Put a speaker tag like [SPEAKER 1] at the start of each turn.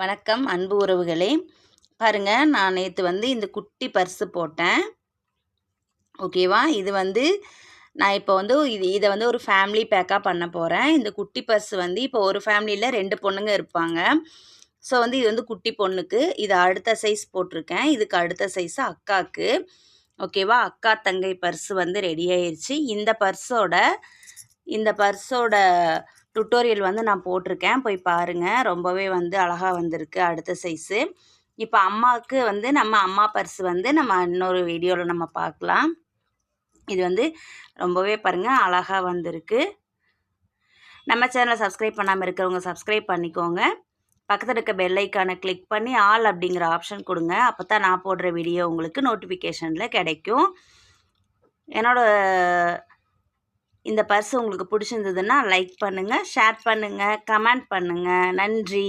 [SPEAKER 1] வணக்கம் அன்பு உறவுகளே. பாருங்க நான் நேற்று வந்து இந்த குட்டி பர்ஸு போட்டேன். ஓகேவா? இது வந்து நான் இப்போ வந்து இது இதை வந்து ஒரு ஃபேமிலி பேக்காக பண்ண போகிறேன் இந்த குட்டி பர்ஸ் வந்து இப்போ ஒரு ஃபேமிலியில் ரெண்டு பொண்ணுங்க இருப்பாங்க. ஸோ வந்து இது வந்து குட்டி பொண்ணுக்கு இது அடுத்த சைஸ் போட்டிருக்கேன். இதுக்கு அடுத்த சைஸ் அக்காவுக்கு ஓகேவா? அக்கா தங்கை பர்ஸு வந்து ரெடி ஆயிடுச்சு இந்த பர்ஸோட இந்த பர்ஸோட டுட்டோரியல் வந்து நான் போட்டிருக்கேன். போய் பாருங்கள் ரொம்பவே வந்து அழகாக வந்திருக்கு அடுத்த சைஸு இப்போ அம்மாவுக்கு வந்து நம்ம அம்மா பர்ஸ் வந்து நம்ம இன்னொரு வீடியோவில் நம்ம பார்க்கலாம். இது வந்து ரொம்பவே பாருங்கள் அழகாக வந்திருக்கு. நம்ம சேனலை சப்ஸ்கிரைப் பண்ணாமல் இருக்கிறவங்க சப்ஸ்கிரைப் பண்ணிக்கோங்க. பக்கத்தில் இருக்க பெல்லைக்கானை கிளிக் பண்ணி ஆல் அப்படிங்கிற ஆப்ஷன் கொடுங்க. அப்போ தான் நான் போடுற வீடியோ உங்களுக்கு நோட்டிஃபிகேஷனில் கிடைக்கும். என்னோடய இந்த பர்ஸ் உங்களுக்கு பிடிச்சிருந்ததுன்னா லைக் பண்ணுங்கள் ஷேர் பண்ணுங்கள் கமெண்ட் பண்ணுங்கள் நன்றி.